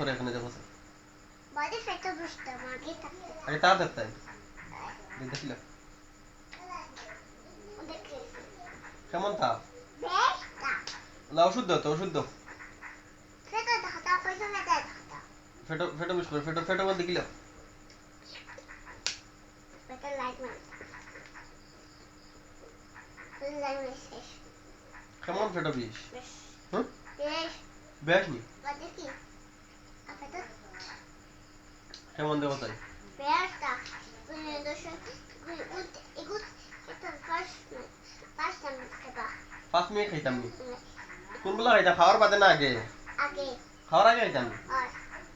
করে এখানে দেখো স্যার। বাড়ি ফেটে বসতাম আগে থাকতে আগে তার দেখতে দেখিলা দেখে কেমন তা? তা না ওষুধ দাও তো ওষুধ দাও। ফেটে ফেটে দেখা ফেটো ফেটো বিষ করে ফেটো ফেটো বলতে শেষ কেমন ফেটো বিষ? বেশ। বেশ। নি বাড়ি কি ফেটে কেমন দেবো তাই বেশ তা তুই দোষ উঠ এগুত এটা ফার্স্ট ফার্স্ট টাইম খেবা। পাঁচ মিনিট খাইতাম নি? কোনগুলা খাইতাম খাওয়ার বাদে না আগে? খাওয়ার আগে খাইতাম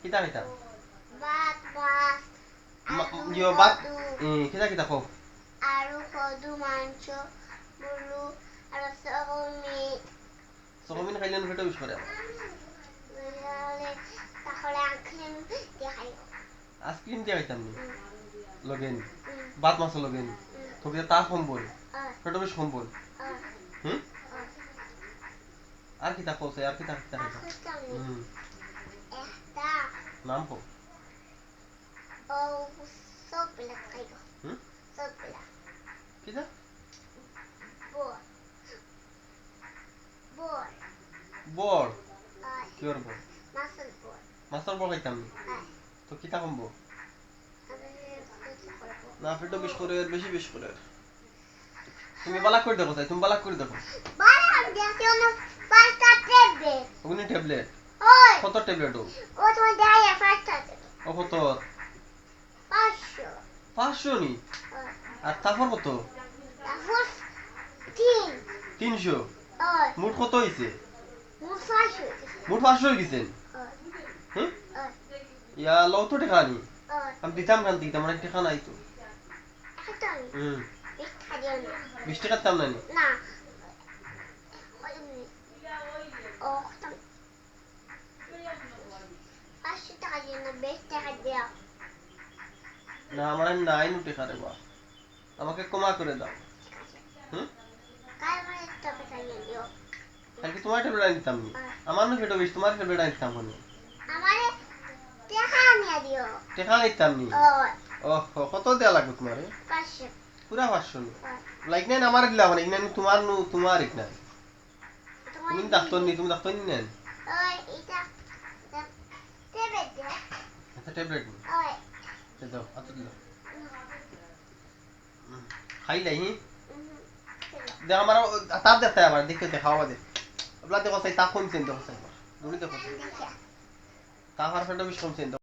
কিতা খাইতাম? বাত কিতা কিতা কদু মাংস আর খাইলে করে তাহলে দেখাই আইসক্রিম দিয়ে খাইতাম নি। লগেন। ভাত মাছ লগেন। তো কিতা তা সম্বল। ফেটো বিষ সম্বল। হুম? আর আর কিতা খাওছে আর কিতা খাইতাম? আসতাম হুম। নাম কো ও সবলা কিতা? বল বল আর কিয়র বড় মাসল বল মাছর বড় খাইতাম নি? তো কিতা কমবো না ফেটো বিষ করে বেশি বিষ করে। তুমি বালাক করে দেখো তাই তুমি বালাক করে দেখো ওগুনি ট্যাবলেট ওই। কত ট্যাবলেট ও? ও কত? পাঁচশো। পাঁচশো নি? আর তারপর কত? তিনশো? মোট কত হয়েছে মোট পাঁচশো হয়ে গেছেন ওই। হুম ওই ইয়া লও তো টেকা নি ওই আমি দিতাম কান দিতাম আমার টেকা নাই তো একটা আমি হুম একটা দিও না বিশ টাকা দাম নাই নি না ওই এমনি। ও কত পাঁচশো টাকা দিও না বেশ টাকা দিও না আমার আর নাই নো টেকা রে বা আমাকে কমা করে দাও ঠিক আছে হুম কাল আমার একটা টাকা নিয়ে দিও কালকে তোমার ট্যাবলেট আনিতাম নি আমার নো ফেটো বিষ তোমার ট্যাবলেট আনিতাম কোনি আমারে টাকা আনিতাম নি? ওহ কত দেয়া লাগবে তোমার? পুরা পাঁচশো নি? লাইক নাই আমার দিলা মানে ইগনানি তোমার নু তোমার ইগনা তোমার তুমি ডাক্তার নি তুমি ডাক্তার নি নেন? আচ্ছা ট্যাবলেট নি দাও দিল দেখ আমার তাপ দেখতে আবার আপনার দেখো সাই তাপ কমছেন দেখো সাই দেখো দেখে। তাপ আর ফেটো বিষ কমছেন